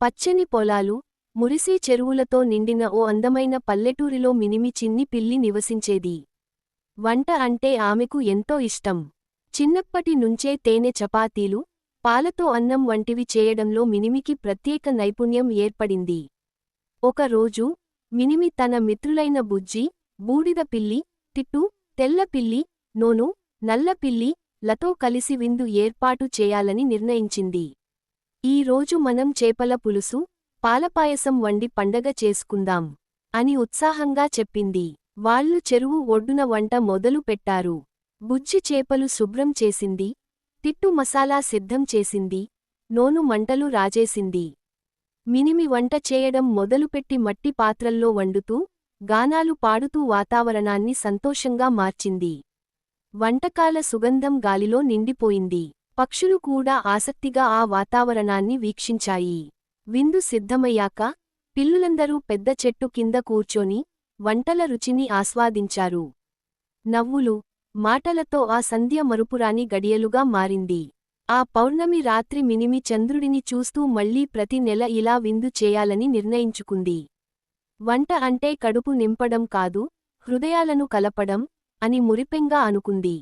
పచ్చని పొలాలు మురిసే చెరువులతో నిండిన ఓ అందమైన పల్లెటూరిలో మినిమి చిన్ని పిల్లి నివసించేది. వంట అంటే ఆమెకు ఎంతో ఇష్టం. చిన్నప్పటి నుంచే తేనె చపాతీలు పాలతో అన్నం వంటివి చేయడంలో మినిమికి ప్రత్యేక నైపుణ్యం ఏర్పడింది. ఒకరోజు మినిమి తన మిత్రులైన బుజ్జి బూడిద పిల్లి తిట్టు తెల్ల పిల్లి నోను నల్ల పిల్లి లతో కలిసి విందు ఏర్పాటు చేయాలని నిర్ణయించింది. ఈ రోజు మనం చేపల పులుసు పాలపాయసం వండి పండగ చేసుకుందాం అని ఉత్సాహంగా చెప్పింది. వాళ్ళు చెరువు ఒడ్డున వంట మొదలు పెట్టారు. బుజ్జి చేపలు శుభ్రం చేసింది. తిట్టు మసాలా సిద్ధం చేసింది. నోను మంటలు రాజేసింది. మినిమి వంట చేయడం మొదలుపెట్టి మట్టి పాత్రల్లో వండుతూ గానాలు పాడుతూ వాతావరణాన్ని సంతోషంగా మార్చింది. వంటకాల సుగంధం గాలిలో నిండిపోయింది. పక్షులు కూడా ఆసక్తిగా ఆ వాతావరణాన్ని వీక్షించాయి. విందు సిద్ధమయ్యాక పిల్లులందరూ పెద్ద చెట్టు కింద కూర్చొని వంటల రుచిని ఆస్వాదించారు. నవ్వులు మాటలతో ఆ సంధ్య మరుపురాని గడియలుగా మారింది. ఆ పౌర్ణమి రాత్రి మినిమి చంద్రుడిని చూస్తూ మళ్ళీ ప్రతి నెల ఇలా విందు చేయాలని నిర్ణయించుకుంది. వంట అంటే కడుపు నింపడం కాదు హృదయాలను కలపడం అని మురిపెంగా అనుకుంది.